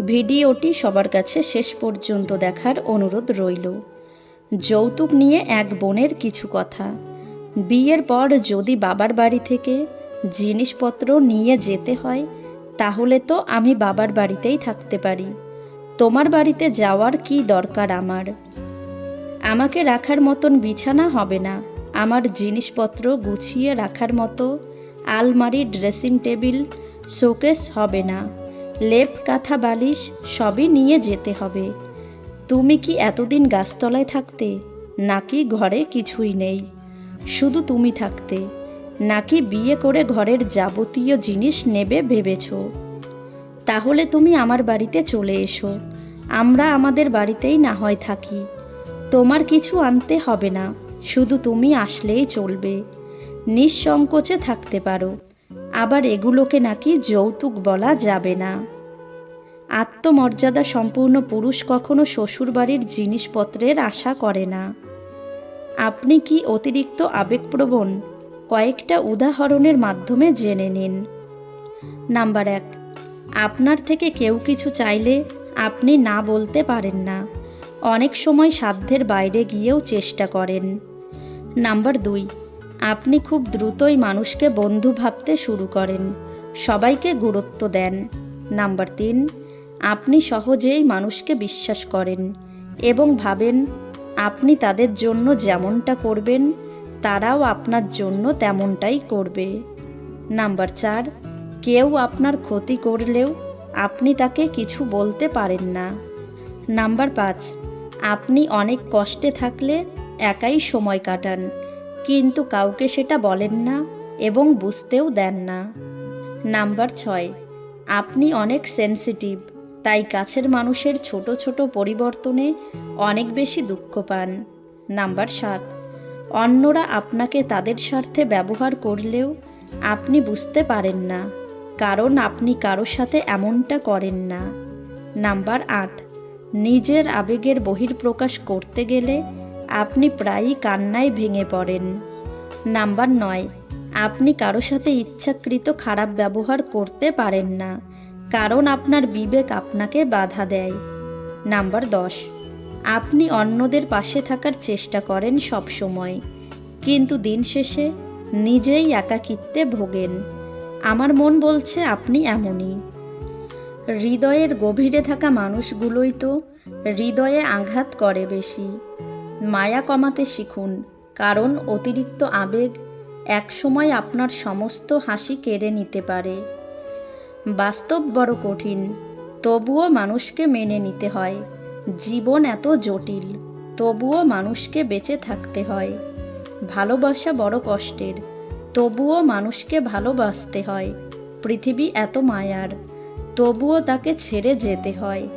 ভিডিওটি সবার কাছে শেষ পর্যন্ত দেখার অনুরোধ রইল। যৌতুক নিয়ে এক বোনের কিছু কথা। বিয়ের পর যদি বাবার বাড়ি থেকে জিনিসপত্র নিয়ে যেতে হয়, তাহলে তো আমি বাবার বাড়িতেই থাকতে পারি। তোমার বাড়িতে যাওয়ার কি দরকার আমার? আমাকে রাখার মতন বিছানা হবে না। আমার জিনিসপত্র গুছিয়ে রাখার মতো আলমারি, ড্রেসিং টেবিল, শোকেস হবে না। লেপ, কাঁথা, বালিশ সবই নিয়ে যেতে হবে। তুমি কি এতদিন গাছতলায় থাকতে, নাকি ঘরে কিছুই নেই? শুধু তুমি থাকতে, নাকি বিয়ে করে ঘরের যাবতীয় জিনিস নেবে ভেবেছ? তাহলে তুমি আমার বাড়িতে চলে এসো। আমরা আমাদের বাড়িতেই না হয় থাকি। তোমার কিছু আনতে হবে না, শুধু তুমি আসলেই চলবে। নিঃসংকোচে থাকতে পারো। আবার এগুলোকে নাকি যৌতুক বলা যাবে না। আত্মমর্যাদা সম্পূর্ণ পুরুষ কখনো শ্বশুরবাড়ির জিনিসপত্রের আশা করে না। আপনি কি অতিরিক্ত আবেগপ্রবণ? কয়েকটা উদাহরণের মাধ্যমে জেনে নিন। নাম্বার এক, আপনার থেকে কেউ কিছু চাইলে আপনি না বলতে পারেন না। অনেক সময় সাধ্যের বাইরে গিয়েও চেষ্টা করেন। নাম্বার দুই আপনি খুব দ্রুতই মানুষকে বন্ধু ভাবতে শুরু করেন। সবাইকে গুরুত্ব দেন। নাম্বার তিন, আপনি সহজেই মানুষকে বিশ্বাস করেন এবং ভাবেন, আপনি তাদের জন্য যেমনটা করবেন, তারাও আপনার জন্য তেমনটাই করবে। নাম্বার চার, কেউ আপনার ক্ষতি করলেও আপনি তাকে কিছু বলতে পারেন না। নাম্বার পাঁচ, আপনি অনেক কষ্টে থাকলে একাই সময় কাটান। কিন্তু কাউকে সেটা বলেন না এবং বুঝতেও দেন না। নাম্বার ছয়, আপনি অনেক সেন্সিটিভ, তাই কাছের মানুষের ছোট ছোট পরিবর্তনে অনেক বেশি দুঃখ পান। নাম্বার সাত, অন্যরা আপনাকে তাদের স্বার্থে ব্যবহার করলেও আপনি বুঝতে পারেন না, কারণ আপনি কারোর সাথে এমনটা করেন না। নাম্বার আট, নিজের আবেগের বহির্প্রকাশ করতে গেলে আপনি প্রায়ই কান্নায় ভেঙে পড়েন। নাম্বার নয়, আপনি কারও সাথে ইচ্ছাকৃত খারাপ ব্যবহার করতে পারেন না, কারণ আপনার বিবেক আপনাকে বাধা দেয়। নাম্বার দশ, আপনি অন্যদের পাশে থাকার চেষ্টা করেন সব সময় কিন্তু দিন শেষে নিজেই একাকিত্বে ভোগেন। আমার মন বলছে আপনি এমনই। হৃদয়ের গভীরে থাকা মানুষগুলোই তো হৃদয়ে আঘাত করে বেশি। মায়া কমাতে শিখুন, কারণ অতিরিক্ত আবেগ একসময় আপনার সমস্ত হাসি কেড়ে নিতে পারে। বাস্তব বড় কঠিন, তবুও মানুষকে মেনে নিতে হয়। জীবন এত জটিল, তবুও মানুষকে বেঁচে থাকতে হয়। ভালোবাসা বড় কষ্টের, তবুও মানুষকে ভালোবাসতে হয়। পৃথিবী এত মায়ার, তবুও তাকে ছেড়ে যেতে হয়।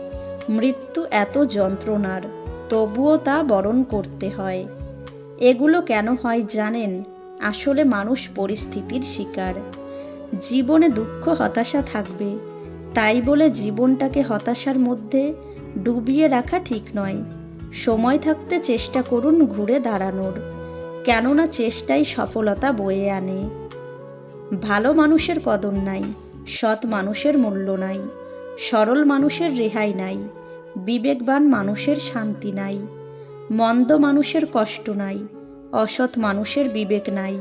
মৃত্যু এত যন্ত্রণার। তবুও তা বরণ করতে হয়। এগুলো কেন হয় জানেন? আসলে মানুষ পরিস্থিতির শিকার। জীবনে দুঃখ, হতাশা থাকবে। তাই বলে জীবনটাকে হতাশার মধ্যে ডুবিয়ে রাখা ঠিক নয়। সময় থাকতে চেষ্টা করুন ঘুরে দাঁড়ানোর। কেননা চেষ্টাই সফলতা বয়ে আনে। ভালো মানুষের কদর নাই, সৎ মানুষের মূল্য নাই, সরল মানুষের রেহাই নাই। বিবেকবান মানুষের শান্তি নাই, মন্দ মানুষের কষ্ট নাই, অসৎ মানুষের বিবেক নাই,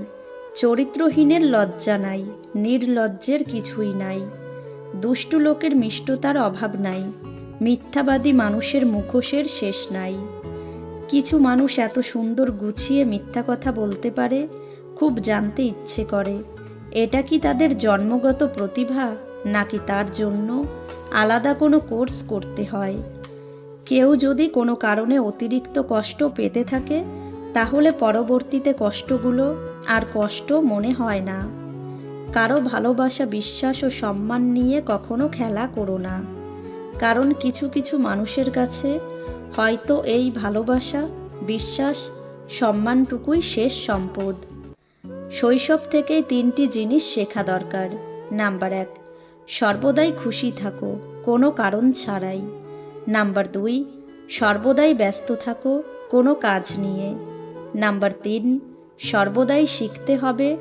চরিত্রহীনের লজ্জা নাই, নির্লজ্জের কিছুই নাই, দুষ্টু লোকের মিষ্টতার অভাব নাই, মিথ্যাবাদী মানুষের মুখোশের শেষ নাই। কিছু মানুষ এত সুন্দর গুছিয়ে মিথ্যা কথা বলতে পারে, খুব জানতে ইচ্ছে করে। এটা কি তাদের জন্মগত প্রতিভা, নাকি তার জন্য আলাদা কোনো কোর্স করতে হয়? কেউ যদি কোনো কারণে অতিরিক্ত কষ্ট পেতে থাকে, তাহলে পরবর্তীতে কষ্টগুলো আর কষ্ট মনে হয় না। কারও ভালোবাসা, বিশ্বাস ও সম্মান নিয়ে কখনো খেলা করো না। কারণ কিছু কিছু মানুষের কাছে হয়তো এই ভালোবাসা, বিশ্বাস, সম্মানটুকুই শেষ সম্পদ। শৈশব থেকেই তিনটি জিনিস শেখা দরকার। নাম্বার এক, সর্বদাই খুশি থাকো, কোনো কারণ ছাড়াই। নাম্বার দুই, সর্বদাই ব্যস্ত থাকো, কোনো কাজ নিয়ে। নাম্বার তিন, সর্বদাই শিখতে হবে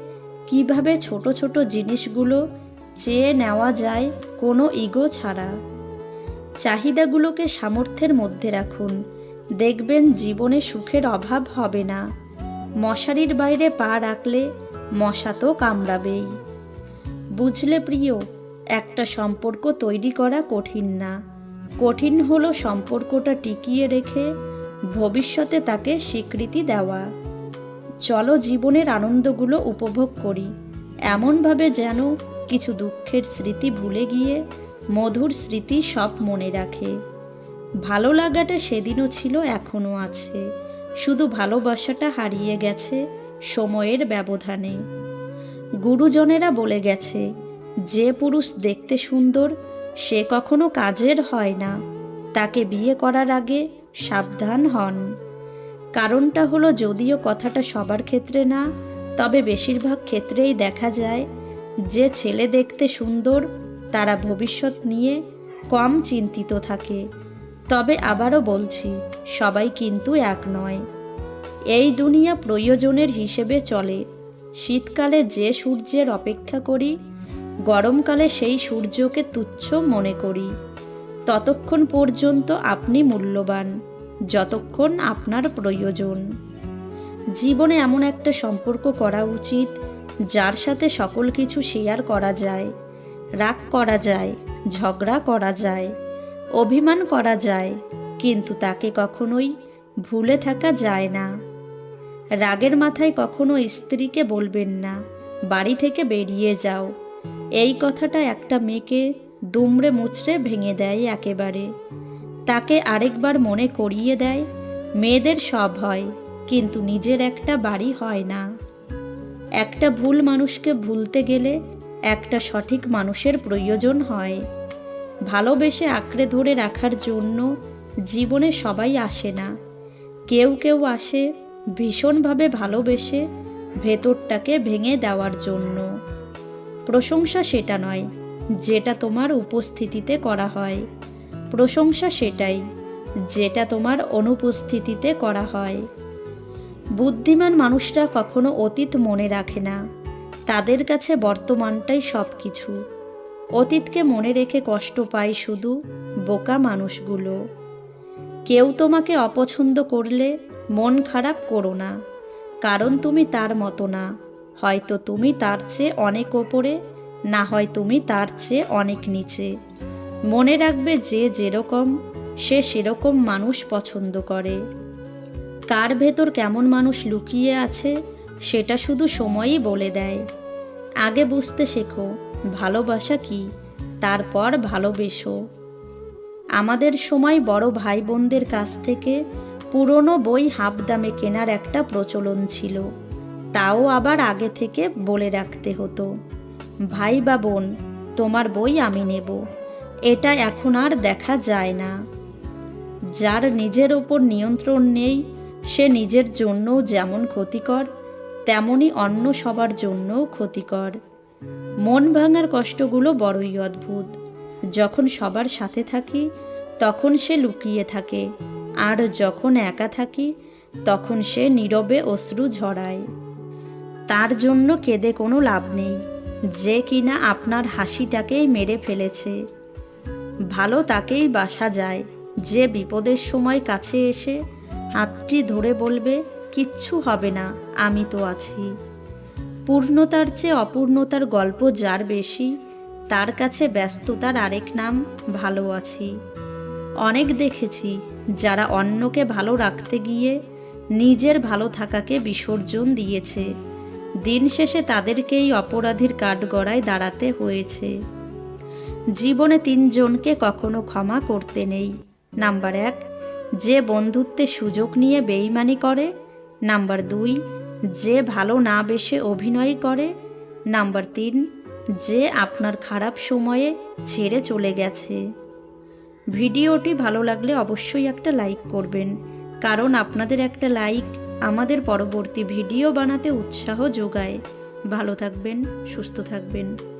কীভাবে ছোট ছোট জিনিসগুলো চেয়ে নেওয়া যায় কোনো ইগো ছাড়া। চাহিদাগুলোকে সামর্থ্যের মধ্যে রাখুন। দেখবেন জীবনে সুখের অভাব হবে না। মশারির বাইরে পা রাখলে মশা তো কামড়াবেই। বুঝলে প্রিয়, একটা সম্পর্ক তৈরি করা কঠিন না। কঠিন হলো সম্পর্কটা টিকিয়ে রেখে ভবিষ্যতে তাকে স্বীকৃতি দেওয়া। চলো জীবনের আনন্দগুলো উপভোগ করি। এমনভাবে যেন কিছু দুঃখের স্মৃতি ভুলে গিয়ে মধুর স্মৃতি সব মনে রাখে। ভালো লাগাটা সেদিনও ছিল, এখনও আছে। শুধু ভালোবাসাটা হারিয়ে গেছে সময়ের ব্যবধানে। গুরুজনেরা বলে গেছে, যে পুরুষ দেখতে সুন্দর সে কখনো কাজের হয় না। তাকে বিয়ে করার আগে সাবধান হন। কারণটা হলো যদিও কথাটা সবার ক্ষেত্রে না, তবে বেশিরভাগ ক্ষেত্রেই দেখা যায়, যে ছেলে দেখতে সুন্দর, তারা ভবিষ্যৎ নিয়ে কম চিন্তিত থাকে। তবে আবারও বলছি, সবাই কিন্তু এক নয়। এই দুনিয়া প্রয়োজনের হিসেবে চলে। শীতকালে যে সূর্যের অপেক্ষা করি গরমকালে সেই সূর্যকে তুচ্ছ মনে করি। ততক্ষণ পর্যন্ত আপনি মূল্যবান, যতক্ষণ আপনার প্রয়োজন। জীবনে এমন একটা সম্পর্ক করা উচিত, যার সাথে সকল কিছু শেয়ার করা যায়, রাগ করা যায়, ঝগড়া করা যায়, অভিমান করা যায়, কিন্তু তাকে কখনোই ভুলে থাকা যায় না। রাগের মাথায় কখনো স্ত্রীকে বলবেন না, বাড়ি থেকে বেরিয়ে যাও এই কথাটা একটা মেয়েকে দুমড়ে মুচড়ে ভেঙে দেয় একেবারে। তাকে আরেকবার মনে করিয়ে দেয়, মেয়েদের সব হয়, কিন্তু নিজের একটা বাড়ি হয় না। একটা ভুল মানুষকে ভুলতে গেলে একটা সঠিক মানুষের প্রয়োজন হয়। ভালোবেসে আঁকড়ে ধরে রাখার জন্য জীবনে সবাই আসে না। কেউ কেউ আসে ভীষণভাবে ভালোবেসে ভেতরটাকে ভেঙে দেওয়ার জন্য। প্রশংসা সেটা নয়, যেটা তোমার উপস্থিতিতে করা হয়। প্রশংসা সেটাই, যেটা তোমার অনুপস্থিতিতে করা হয়। বুদ্ধিমান মানুষরা কখনো অতীত মনে রাখে না। তাদের কাছে বর্তমানটাই সব কিছু অতীতকে মনে রেখে কষ্ট পায় শুধু বোকা মানুষগুলো। কেউ তোমাকে অপছন্দ করলে মন খারাপ করো না, কারণ তুমি তার মতো না। হয়তো তুমি তার চেয়ে অনেক ওপরে, না হয় তুমি তার চেয়ে অনেক নিচে। মনে রাখবে যে যেরকম, সে সেরকম মানুষ পছন্দ করে। কার ভেতর কেমন মানুষ লুকিয়ে আছে, সেটা শুধু সময়ই বলে দেয়। আগে বুঝতে শেখো, ভালোবাসা কি, তারপর ভালোবেসো। আমাদের সময় বড় ভাই বোনদের কাছ থেকে পুরনো বই হাফ দামে কেনার একটা প্রচলন ছিল। তাও আবার আগে থেকে বলে রাখতে হতো, ভাই বা বোন, তোমার বই আমি নেব, এটা এখন আর দেখা যায় না। যার নিজের ওপর নিয়ন্ত্রণ নেই, সে নিজের জন্যও যেমন ক্ষতিকর, তেমনি অন্য সবার জন্যও ক্ষতিকর। মন ভাঙার কষ্টগুলো বড়ই অদ্ভুত। যখন সবার সাথে থাকি, তখন সে লুকিয়ে থাকে, আর যখন একা থাকি, তখন সে নীরবে অশ্রু ঝরায়। তার জন্য কেঁদে কোনো লাভ নেই, যে কিনা আপনার হাসিটাকেই মেরে ফেলেছে। ভালো তাকেই বাসা যায়, যে বিপদের সময় কাছে এসে হাতটি ধরে বলবে, কিচ্ছু হবে না, আমি তো আছি। পূর্ণতার চেয়ে অপূর্ণতার গল্প যার বেশি, তার কাছে ব্যস্ততার আরেক নাম, ভালো আছি। অনেক দেখেছি, যারা অন্যকে ভালো রাখতে গিয়ে নিজের ভালো থাকাকে বিসর্জন দিয়েছে। দিন শেষে তাদেরকেই অপরাধীর কাঠগড়ায় দাঁড়াতে হয়েছে। জীবনে তিনজনকে কখনো ক্ষমা করতে নেই। নাম্বার এক, যে বন্ধুত্বে সুযোগ নিয়ে বেইমানি করে। নাম্বার দুই, যে ভালো না বেশে অভিনয় করে। নাম্বার তিন, যে আপনার খারাপ সময়ে ছেড়ে চলে গেছে। ভিডিওটি ভালো লাগলে অবশ্যই একটা লাইক করবেন, কারণ আপনাদের একটা লাইক আমাদের পরবর্তী ভিডিও বানাতে উৎসাহ যোগায়। ভালো থাকবেন সুস্থ থাকবেন।